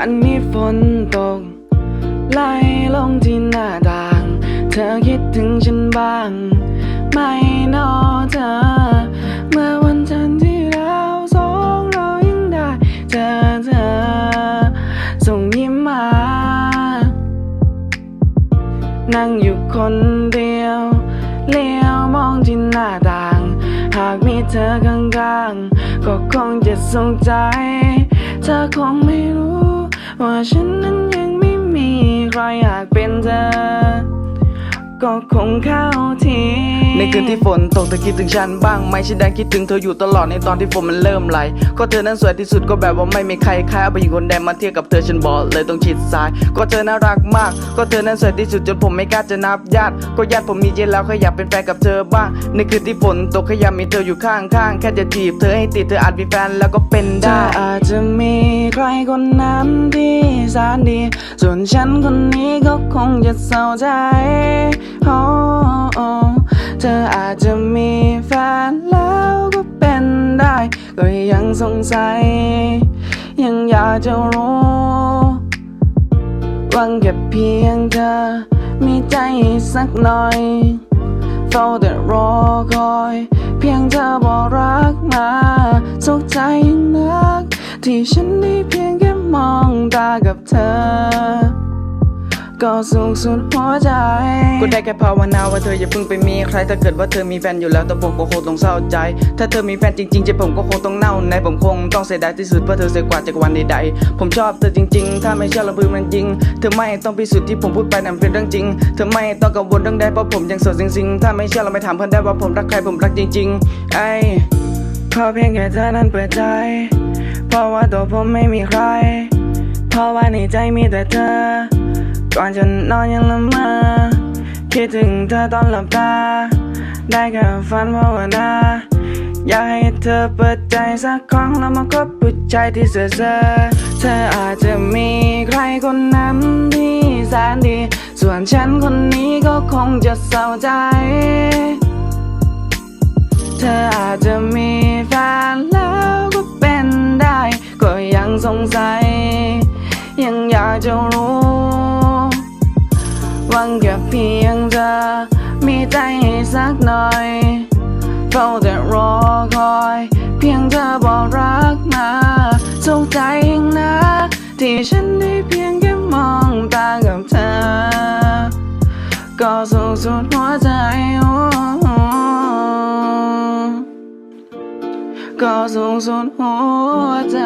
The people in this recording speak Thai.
วันนี้ฝนตกไหลลงที่หน้าต่าง เธอคิดถึงฉันบ้าง ไม่นอเธอ เมื่อวันจันทร์ที่เราสองเรายังได้เจอเธอ ส่งยิ้มมา นั่งอยู่คนเดียวเลี้ยวมองที่หน้าต่าง หากมีเธอข้างๆก็คงจะสงใจ เธอคงไม่ ว่าฉันนั้นยังไม่มีใครอยากเป็นเธอ ก็คงเข้าที ในคืนที่ฝนตกเธอคิดถึงฉันบ้างไหมฉันได้คิดถึงเธออยู่ตลอดในตอนที่ฝนมันเริ่มไหลก็เธอนั้นสวยที่สุดก็แบบว่าไม่มีใครคล้ายเอาไปหญิงคนใดมาเทียบกับเธอฉันบอกเลยต้องชิดซ้าย ก็เธอน่ารักมาก ก็เธอนั้นสวยที่สุดจนผมไม่กล้าจะนับญาติก็ญาติผมมีเยอะแล้วแค่อยากเป็นแฟนกับเธอบ้างในคืนที่ฝนตกแค่อยากมีเธออยู่ข้างๆแค่จะจีบเธอให้ติดเธออาจมีแฟนแล้วก็เป็นได้อาจจะมีใครคนนั้นที่แสนดี ส่วนฉันคนนี้ก็คงจะเศร้าใจโอ้โอ้ เธออาจจะมีแฟนแล้วก็เป็นได้ ก็ยังสงสัย ยังอยากจะรู้หวังแค่เพียงเธอ มีใจสักหน่อยเฝ้าแต่รอคอย เพียงเธอบอกรักมาสุขใจนัก ที่ฉันได้เพียงแค่มองตากับเธอ ก็สูงสุดหัวใจ กูได้แค่ภาวนาว่าเธออย่าเพิ่งไปมีใครถ้าเกิดว่าเธอมีแฟนอยู่แล้วแต่ผมก็คงต้องเศร้าใจ ถ้าเธอมีแฟนจริงๆใจผมก็คงต้องเน่าในผมคงต้องเสียดายที่สุดเพราะเธอเสียกว่าจากวันใดๆผมชอบเธอจริง ๆ ถ้าไม่เชื่อลองพูดมันจริง เธอไม่ต้องพิสูจน์ที่ผมพูดไปนั่นเป็นเรื่องจริง เธอไม่ต้องกังวลเรื่องใดเพราะผมยังโสดจริงๆถ้าไม่เชื่อเราไปถามเพื่อนได้ว่าผมรักใครผมรักจริงๆไอ้ขอเพียงแค่เธอนั้นเปิดใจ เพราะว่าตัวผมไม่มีใคร เพราะว่าในใจมีแต่เธอ ก่อนจะนอนยังละเมอ คิดถึงเธอตอนหลับตา ได้แค่ฝันภาวนาอยากให้เธอเปิดใจสักครั้งแล้วมาคบผู้ชายที่เซ่อเซ่อเธออาจจะมีใครคนนั้นที่แสนดี ส่วนฉันคนนี้ก็คงจะเศร้าใจ เธออาจจะมีแฟนแล้วก็เป็นได้ ก็ยังสงสัย ยังอยากจะรู้ ธอ มีใจให้สักหน่อยเฝ้าแต่รอคอย เพียงเธอบอกรักมาสุขใจยิ่งนักที่ฉันได้เพียงแค่มองตากับเธอ ก็สุขสุดหัวใจก็สูงสุดหัวใจ